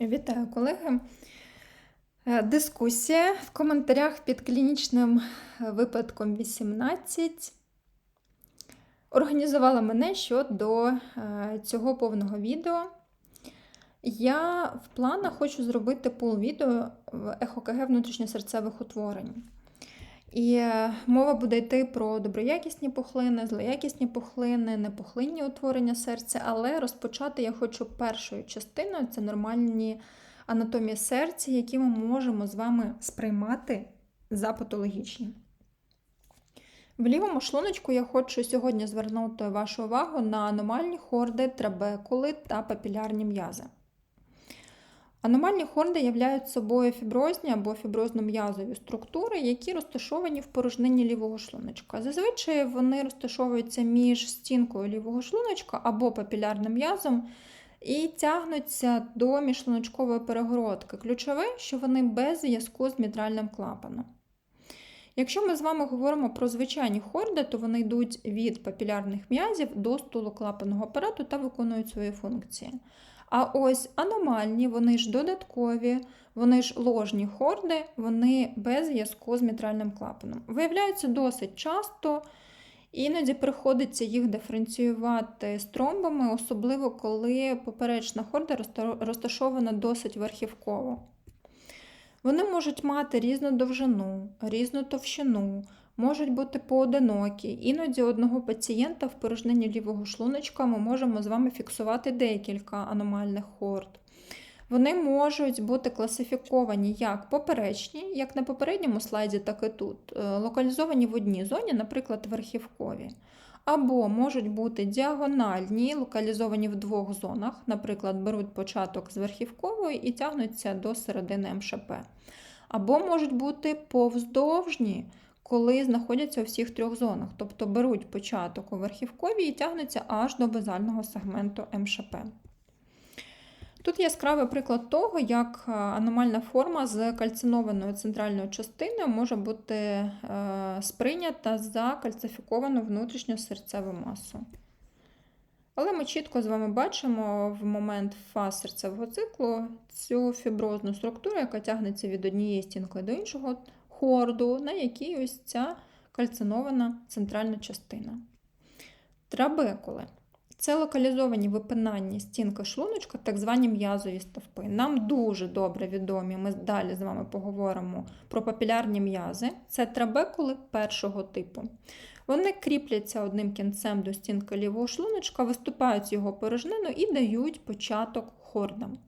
Вітаю, колеги. Е, Дискусія в коментарях під клінічним е, випадком 18 організувала мене щодо е, цього повного відео. Я в планах хочу зробити пул відео в ЕХОКГ внутрішньосерцевих утворень. І е, мова буде йти про доброякісні пухлини, злоякісні пухлини, непухлинні утворення серця, але розпочати я хочу першою частиною це нормальні анатомії серця, які ми можемо з вами сприймати за патологічні. В лівому шлуночку я хочу сьогодні звернути вашу увагу на аномальні хорди, трабекули та папілярні м'язи. Аномальні хорди являють собою фіброзні або фіброзно-м'язові структури, які розташовані в порожнині лівого шлуночка. Зазвичай вони розташовуються між стінкою лівого шлуночка або папілярним м'язом і тягнуться до міжшлуночкової перегородки. Ключове, що вони без зв'язку з мітральним клапаном. Якщо ми з вами говоримо про звичайні хорди, то вони йдуть від папілярних м'язів до стулу клапаного апарату та виконують свої функції. А ось аномальні, вони ж додаткові, вони ж ложні хорди, вони без зв'язку з мітральним клапаном. Виявляються досить часто, іноді приходиться їх диференціювати з тромбами, особливо коли поперечна хорда розташована досить верхівково. Вони можуть мати різну довжину, різну товщину, можуть бути поодинокі. Іноді одного пацієнта в порожненні лівого шлуночка ми можемо з вами фіксувати декілька аномальних хорд. Вони можуть бути класифіковані як поперечні, як на попередньому слайді, так і тут, е, локалізовані в одній зоні, наприклад, верхівкові. Або можуть бути діагональні, локалізовані в двох зонах, наприклад, беруть початок з верхівкової і тягнуться до середини МШП. Або можуть бути повздовжні, коли знаходяться у всіх трьох зонах, тобто беруть початок у верхівковій і тягнуться аж до базального сегменту МШП. Тут яскравий приклад того, як е, аномальна форма з кальцинованою центральною частиною може бути е, сприйнята за кальцифіковану внутрішню серцеву масу. Але ми чітко з вами бачимо в момент фаз серцевого циклу цю фіброзну структуру, яка тягнеться від однієї стінки до іншого хорду, на якій ось ця кальцинована центральна частина. Трабекули. Це локалізовані випинання стінки шлуночка, так звані м'язові стовпи. Нам дуже добре відомі, ми далі з вами поговоримо про папілярні м'язи. Це трабекули першого типу. Вони кріпляться одним кінцем до стінки лівого шлуночка, виступають з його порожнину і дають початок хордам.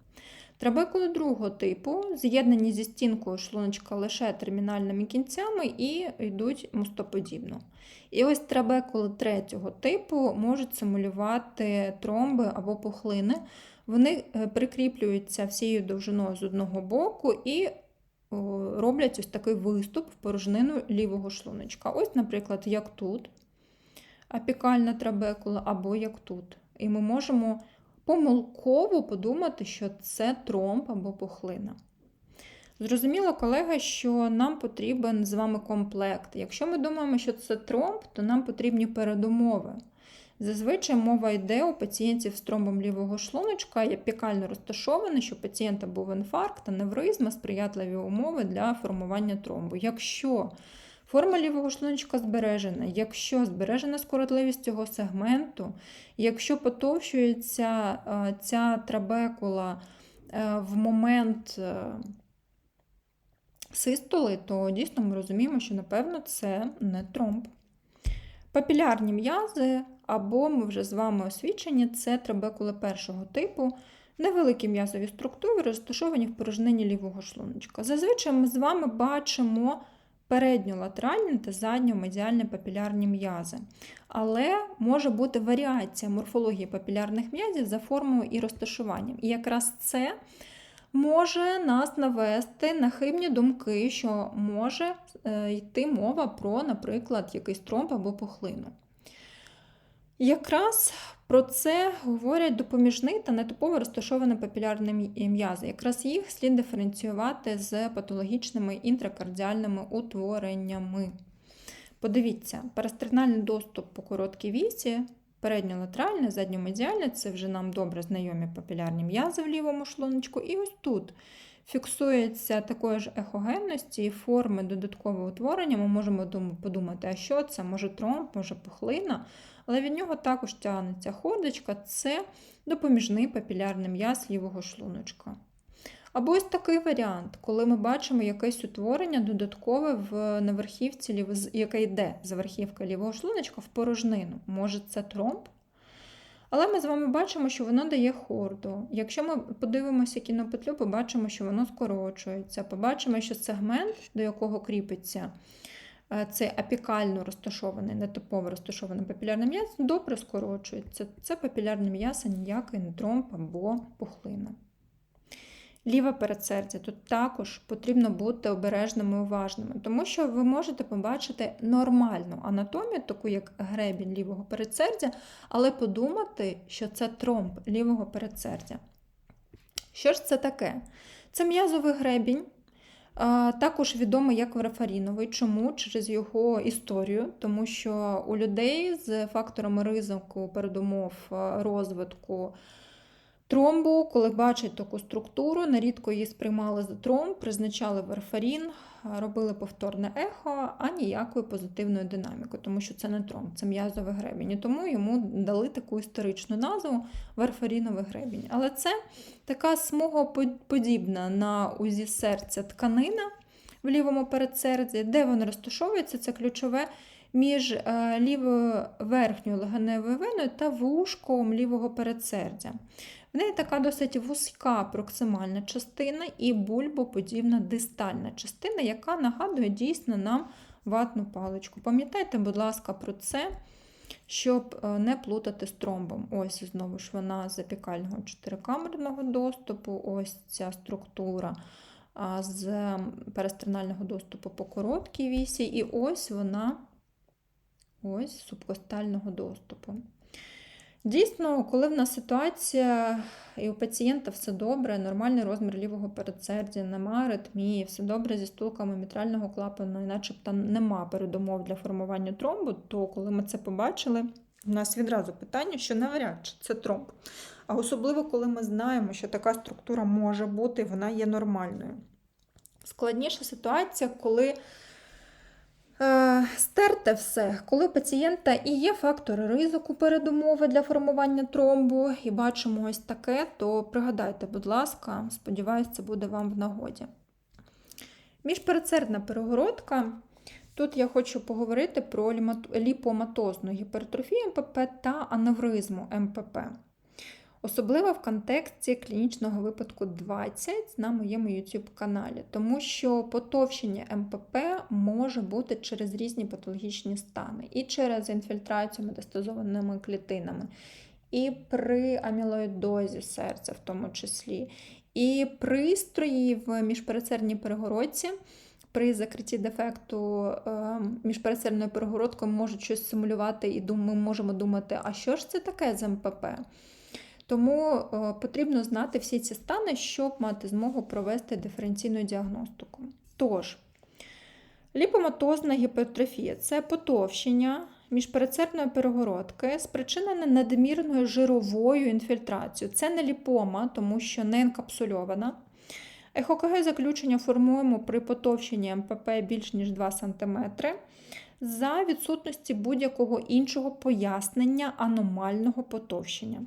Трабекули другого типу з'єднані зі стінкою шлуночка лише термінальними кінцями і йдуть мостоподібно. І ось трабекули третього типу можуть симулювати тромби або пухлини. Вони е, прикріплюються всією довжиною з одного боку і роблять ось такий виступ в порожнину лівого шлуночка. Ось, наприклад, як тут апікальна трабекула, або як тут. І ми можемо помилково подумати, що це тромб або пухлина. Зрозуміло, колега, що нам потрібен з вами комплект. Якщо ми думаємо, що це тромб, то нам потрібні передумови. Зазвичай мова йде у пацієнтів з тромбом лівого шлуночка, пікально розташоване, що у пацієнта був інфаркт, аневризма, сприятливі умови для формування тромбу. Якщо Форма лівого шлуночка збережена. Якщо збережена скоротливість цього сегменту, якщо потовщується е, ця трабекула е, в момент е, систоли, то дійсно ми розуміємо, що, напевно, це не тромб. Папілярні м'язи, або ми вже з вами освічені, це трабекули першого типу. Невеликі м'язові структури розташовані в порожнині лівого шлуночка. Зазвичай ми з вами бачимо передньолатеральні та задньомедіальні папілярні м'язи. Але може бути варіація морфології папілярних м'язів за формою і розташуванням. І якраз це може нас навести на хибні думки, що може е, йти мова про, наприклад, якийсь тромб або пухлину. Якраз про це говорять допоміжний та нетипово розташовані папілярні м'язи. Якраз їх слід диференціювати з патологічними інтракардіальними утвореннями. Подивіться, парастернальний доступ по короткій вісі передньолатеральне, задньомедіальне це вже нам добре знайомі папілярні м'язи в лівому шлуночку. І ось тут фіксується такої ж ехогенності і форми додаткового утворення. Ми можемо подумати, а що це? Може тромб, може пухлина. Але від нього також тягнеться ходочка це допоміжний папілярний м'яз лівого шлуночка. Або ось такий варіант, коли ми бачимо якесь утворення додаткове в на верхівці, яке йде з верхівки лівого шлуночка в порожнину. Може, це тромб? Але ми з вами бачимо, що воно дає хорду. Якщо ми подивимося кінопетлю, побачимо, що воно скорочується. Побачимо, що сегмент, до якого кріпиться е, цей апікально розташований, нетипово розташований папілярний м'яз, добре скорочується. Це папілярне м'ясо ніякий не тромб або пухлина. Ліве передсердя. Тут також потрібно бути обережними і уважними, тому що ви можете побачити нормальну анатомію, таку як гребінь лівого передсердя, але подумати, що це тромб лівого передсердя. Що ж це таке? Це м'язовий гребінь, також відомий як варафаріновий. Чому? Через його історію, тому що у людей з факторами ризику передумов розвитку. Тромбу, коли бачать таку структуру, нерідко її сприймали за тромб, призначали варфарін, робили повторне ехо, а ніякої позитивної динаміки, тому що це не тромб, це м'язовий гребінь. І тому йому дали таку історичну назву варфаріновий гребінь. Але це така смугоподібна на узі серця тканина в лівому передсерді, де вона розташовується, це ключове. Між е, лівою верхньою легеневою веною та вушком лівого передсердя. В неї така досить вузька проксимальна частина і бульбоподібна дистальна частина, яка нагадує дійсно нам ватну паличку. Пам'ятайте, будь ласка, про це, щоб е, не плутати з тромбом. Ось, знову ж вона з апікального чотирикамерного доступу, ось ця структура з перестернального доступу по короткій вісі, і ось вона ось субкостального доступу. Дійсно, коли в нас ситуація і у пацієнта все добре, нормальний розмір лівого передсердя, нема аритмії, все добре зі стулками мітрального клапану, і начебто нема передумов для формування тромбу, то коли ми це побачили, у нас відразу питання, що навряд чи це тромб. А особливо, коли ми знаємо, що така структура може бути, вона є нормальною. Складніша ситуація, коли Е, стерте все, коли у пацієнта і є фактори ризику передумови для формування тромбу, і бачимо ось таке, то пригадайте, будь ласка, сподіваюся, це буде вам в нагоді. Міжпередсердна перегородка. Тут я хочу поговорити про ліпоматозну гіпертрофію МПП та аневризму МПП. Особливо в контексті клінічного випадку 20 на моєму YouTube каналі, тому що потовщення МПП може бути через різні патологічні стани, і через інфільтрацію метастазованими клітинами, і при амілоїдозі серця, в тому числі, і пристрої в міжпередсердній перегородці. При закритті дефекту е, міжпересердною перегородкою можуть щось симулювати, і ми можемо думати, а що ж це таке з МПП? Тому е, потрібно знати всі ці стани, щоб мати змогу провести диференційну діагностику. Тож, ліпоматозна гіпертрофія це потовщення міжпередсердної перегородки, спричинене надмірною жировою інфільтрацією. Це не ліпома, тому що не енкапсульована. ЕХОКГ заключення формуємо при потовщенні МПП більш ніж 2 см за відсутності будь-якого іншого пояснення аномального потовщення.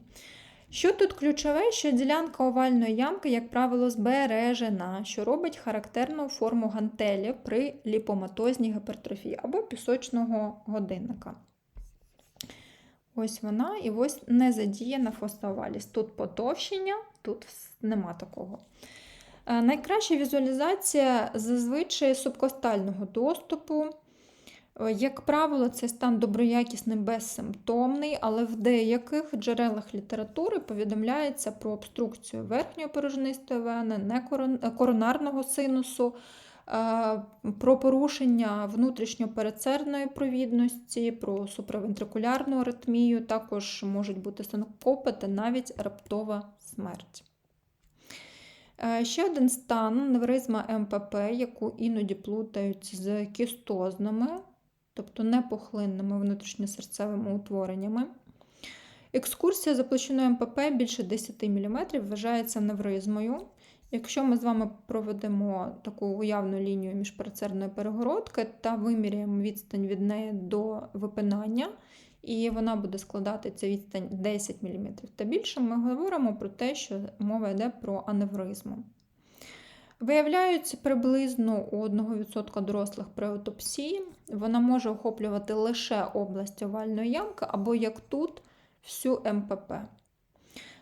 Що тут ключове, що ділянка овальної ямки, як правило, збережена, що робить характерну форму гантелі при ліпоматозній гіпертрофії або пісочного годинника. Ось вона і ось не задіяна фосфоваліс. Тут потовщення, тут нема такого. Е, найкраща візуалізація зазвичай субкостального доступу. Е, як правило, цей стан доброякісний безсимптомний, але в деяких джерелах літератури повідомляється про обструкцію верхньої порожнистої вени, е, коронарного синусу, е, про порушення внутрішньопередсердної провідності, про суправентрикулярну аритмію, також можуть бути синкопи та навіть раптова смерть. Ще один стан невризма МПП, яку іноді плутають з кістозними тобто непохлинними внутрішньосерцевими утвореннями. Екскурсія за площиною МПП більше 10 мм вважається невризмою. Якщо ми з вами проведемо таку уявну лінію між парацерної перегородки та виміряємо відстань від неї до випинання, і вона буде складати ця відстань 10 мм та більше, ми говоримо про те, що мова йде про аневризму. Виявляються приблизно у 1% дорослих при аутопсії. Вона може охоплювати лише область овальної ямки або як тут всю МПП.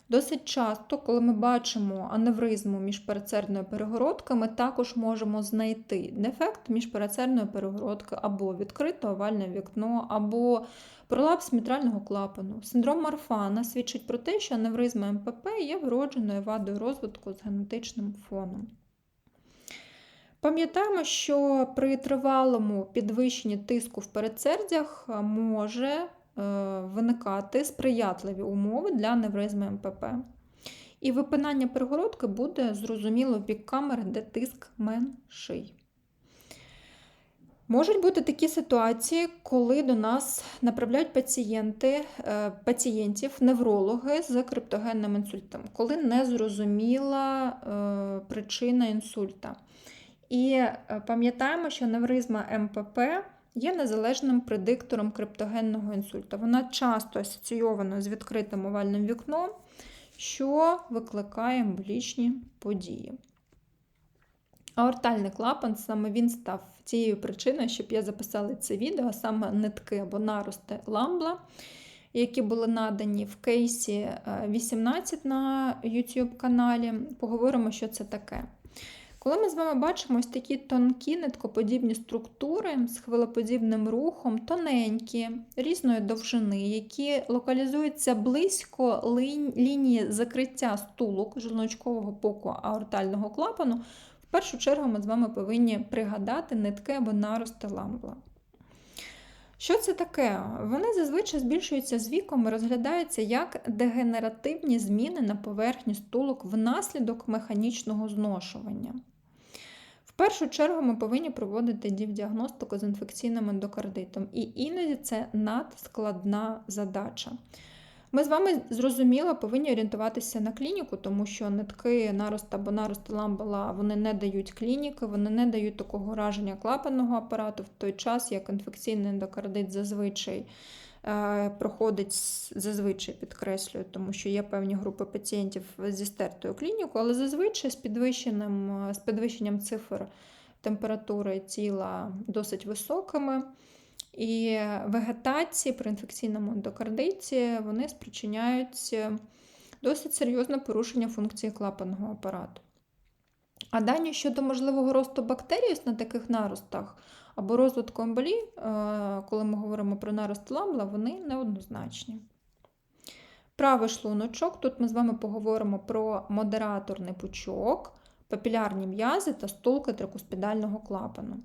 Досить часто, коли ми бачимо аневризму між перицерною перегородкою, ми також можемо знайти дефект між перицерною перегородкою або відкрите овальне вікно, або пролапс мітрального клапану. Синдром Марфана свідчить про те, що аневризма МПП є вродженою вадою розвитку з генетичним фоном. Пам'ятаємо, що при тривалому підвищенні тиску в передсердях може е, виникати сприятливі умови для невризми МПП. І випинання перегородки буде зрозуміло в бік камери, де тиск менший. Можуть бути такі ситуації, коли до нас направляють пацієнти, е, пацієнтів, неврологи з криптогенним інсультом, коли не зрозуміла е, причина інсульта. І е, пам'ятаємо, що невризма МПП є незалежним предиктором криптогенного інсульту. Вона часто асоційована з відкритим овальним вікном, що викликає емболічні події. Аортальний клапан саме він став тією причиною, щоб я записала це відео, саме нитки або нарости ламбла, які були надані в кейсі 18 е, на YouTube каналі. Поговоримо, що це таке. Коли ми з вами бачимо ось такі тонкі ниткоподібні структури з хвилоподібним рухом, тоненькі, різної довжини, які локалізуються близько лінії закриття стулок жолночкового поку аортального клапану, в першу чергу ми з вами повинні пригадати нитки або нарости ламбла. Що це таке? Вони зазвичай збільшуються з віком і розглядаються як дегенеративні зміни на поверхні стулок внаслідок механічного зношування першу чергу ми повинні проводити діагностику з інфекційним ендокардитом, і іноді це надскладна задача. Ми з вами зрозуміло повинні орієнтуватися на клініку, тому що нитки нарост або нарост ламбала вони не дають клініки, вони не дають такого враження клапанного апарату в той час, як інфекційний ендокардит зазвичай проходить зазвичай підкреслюю, тому що є певні групи пацієнтів зі стертою клінікою, але зазвичай з підвищенням, з підвищенням цифр температури тіла досить високими. І вегетації при інфекційному ендокардиті вони спричиняють досить серйозне порушення функції клапанного апарату. А дані щодо можливого росту бактерій на таких наростах або розвитку емболії, е, коли ми говоримо про нарост ламбла, вони неоднозначні. Правий шлуночок, тут ми з вами поговоримо про модераторний пучок, папілярні м'язи та стулки трикуспідального клапану.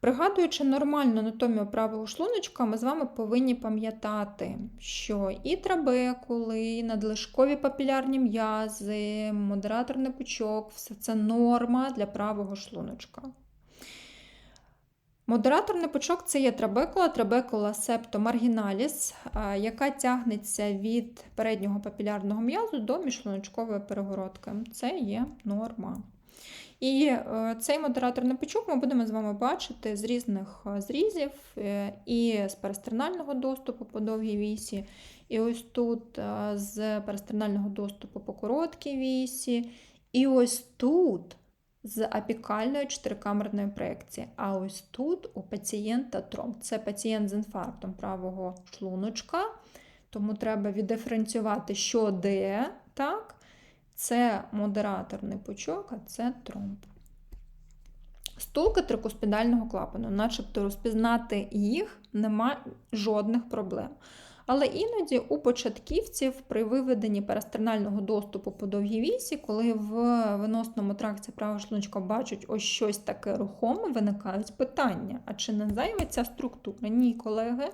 Пригадуючи нормальну анатомію правого шлуночка, ми з вами повинні пам'ятати, що і трабекули, і надлишкові папілярні м'язи, модераторний пучок все це норма для правого шлуночка. Модераторний пучок це є трабекула, трабекула септомаргіналіс, яка тягнеться від переднього папілярного м'язу до міжшлуночкової перегородки. Це є норма. І е, цей модераторний пучок ми будемо з вами бачити з різних е, зрізів, е, і з перестернального доступу по довгій вісі, і ось тут з перестернального доступу по короткій вісі, і ось тут з апікальною чотирикамерною проекції. А ось тут у пацієнта тромб. Це пацієнт з інфарктом правого шлуночка, тому треба віддиференціювати, що де. так? Це модераторний пучок, а це тромб. Стулки трикуспідального клапану, начебто розпізнати їх нема жодних проблем. Але іноді у початківців при виведенні перестернального доступу по довгій вісі, коли в виносному тракті правого шлунчка бачать ось щось таке рухоме, виникають питання: а чи не ця структура? Ні, колеги.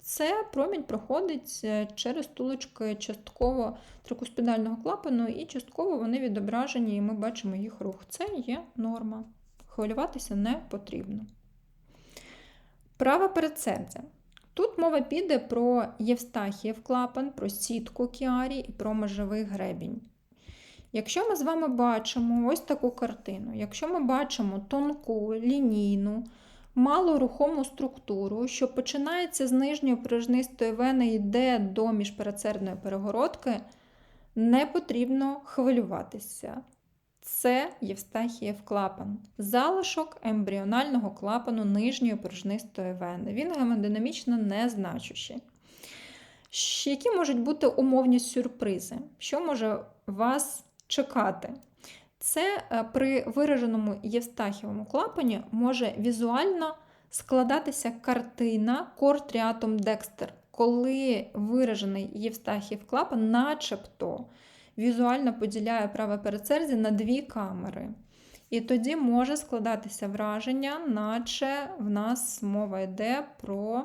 Це промінь проходить е, через тулочки частково трикуспідального клапану, і частково вони відображені, і ми бачимо їх рух. Це є норма. Хвилюватися не потрібно. Праве передсердя. Тут мова піде про Євстахіїв клапан, про сітку кіарі і про межовий гребінь. Якщо ми з вами бачимо ось таку картину, якщо ми бачимо тонку, лінійну, малорухому структуру, що починається з нижньої порожнистої вени і йде до міжпередсердної перегородки, не потрібно хвилюватися. Це Євстахієв клапан, залишок ембріонального клапану нижньої порожнистої вени. Він гемодинамічно незначущий. Які можуть бути умовні сюрпризи? Що може вас чекати? Це е, при вираженому Євстахієвому клапані може візуально складатися картина кортріатум декстер, коли виражений Євстахіїв клапан начебто візуально поділяє праве передсердя на дві камери. І тоді може складатися враження, наче в нас мова йде про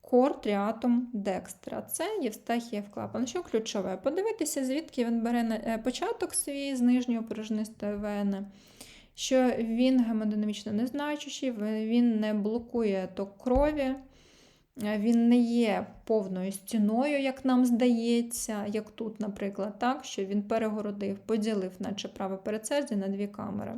кортріатум декстра. Це Євстахієв клапан. Що ключове? Подивитися, звідки він бере е, початок свій з нижньої порожнистої вени, що він гемодинамічно незначущий, він не блокує ток крові. Е, Він не є повною стіною, як нам здається, як тут, наприклад, так, що він перегородив, поділив, наче праве передсердя на дві камери.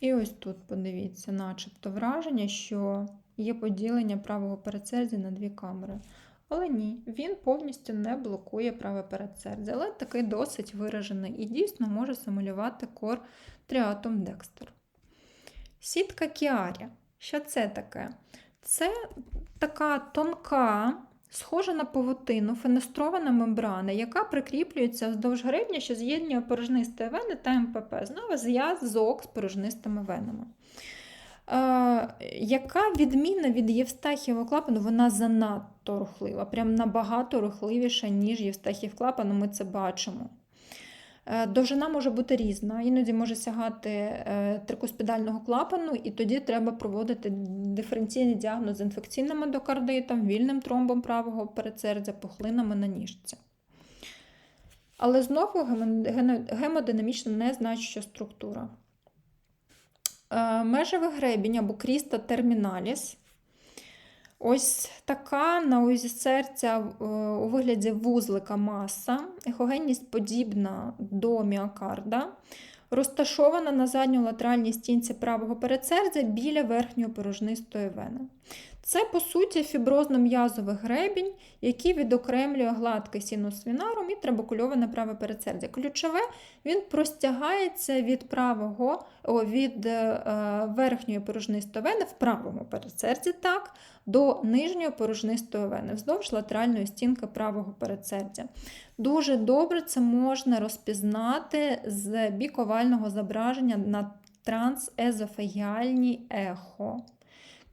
І ось тут подивіться, начебто враження, що є поділення правого передсердя на дві камери. Але ні, він повністю не блокує праве передсердя, але такий досить виражений і дійсно може симулювати кор тріатум декстер. Сітка кіарі. Що це таке? Це така тонка, схожа на павутину, фенестрована мембрана, яка прикріплюється вздовж гребня, що з'єднує порожнистої вени та МПП. Знову зв'язок з порожнистими венами. Е, яка відміна від Євстахієвого клапану, вона занадто рухлива, прям набагато рухливіша, ніж Євстахіїв клапан, ми це бачимо. Е, Довжина може бути різна, іноді може сягати е, трикуспідального клапану, і тоді треба проводити диференційний діагноз з інфекційним ендокардитом, вільним тромбом правого передсердя, пухлинами на ніжці. Але знову гемо- гено- гемодинамічно незначуща структура. Е, Межевий гребінь або кріста терміналіс. Ось така на узі серця е, у вигляді вузлика маса, ехогенність подібна до міокарда, розташована на задньолатеральній стінці правого передсердя біля верхньої порожнистої вени. Це, по суті, фіброзно-м'язовий гребінь, який відокремлює гладкий синус вінарум і трабекульоване праве передсердя. Ключове, він простягається від правого, о, від е, верхньої порожнистої вени в правому передсерді, так, до нижньої порожнистої вени, вздовж латеральної стінки правого передсердя. Дуже добре це можна розпізнати з біковального зображення на трансезофагіальній ехо.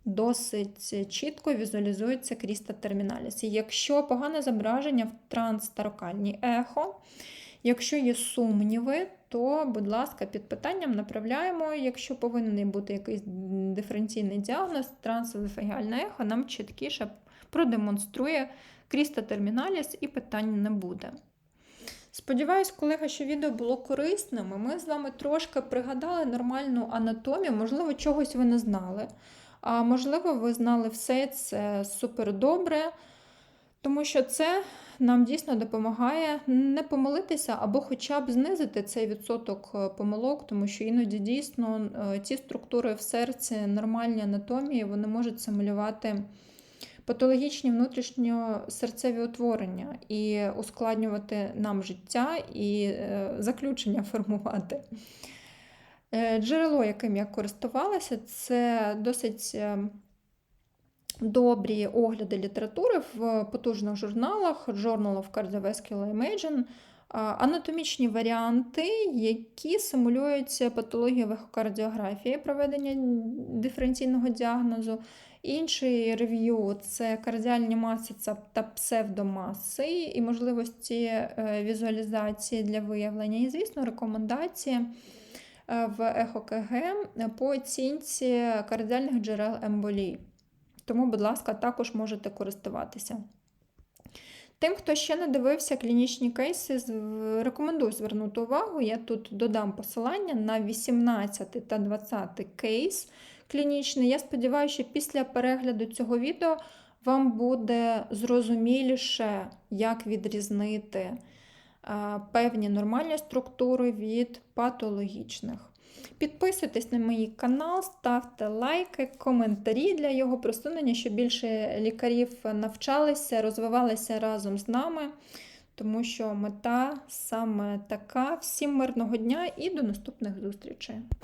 Досить чітко візуалізується кріста терміналіс. Якщо погане зображення в транстарокальній ехо, якщо є сумніви, то, будь ласка, під питанням направляємо, якщо повинен бути якийсь диференційний діагноз, трансезофагіальне ехо нам чіткіше продемонструє кріста терміналіс і питань не буде. Сподіваюсь, колега, що відео було корисним. Ми з вами трошки пригадали нормальну анатомію, можливо, чогось ви не знали. А можливо, ви знали все це супер добре, тому що це нам дійсно допомагає не помилитися або хоча б знизити цей відсоток е, помилок, тому що іноді дійсно е, ці структури в серці, нормальні анатомії, вони можуть симулювати патологічні внутрішньосерцеві утворення і ускладнювати нам життя і е, заключення формувати. Е, Джерело, яким я користувалася, це досить е, добрі огляди літератури в потужних журналах Journal of Cardiovascular Imaging, анатомічні варіанти, які симулюють патологію в проведення диференційного діагнозу. Інший рев'ю це кардіальні маси та псевдомаси і можливості е, візуалізації для виявлення. І, звісно, рекомендації е, в ЕХОКГ по оцінці кардіальних джерел емболії. Тому, будь ласка, також можете користуватися. Тим, хто ще не дивився клінічні кейси, рекомендую звернути увагу. Я тут додам посилання на 18 та 20 кейс клінічний. Я сподіваюся, що після перегляду цього відео вам буде зрозуміліше, як відрізнити е, певні нормальні структури від патологічних. Підписуйтесь на мій канал, ставте лайки, коментарі для його просунення, щоб більше лікарів навчалися, розвивалися разом з нами, тому що мета саме така. Всім мирного дня і до наступних зустрічей!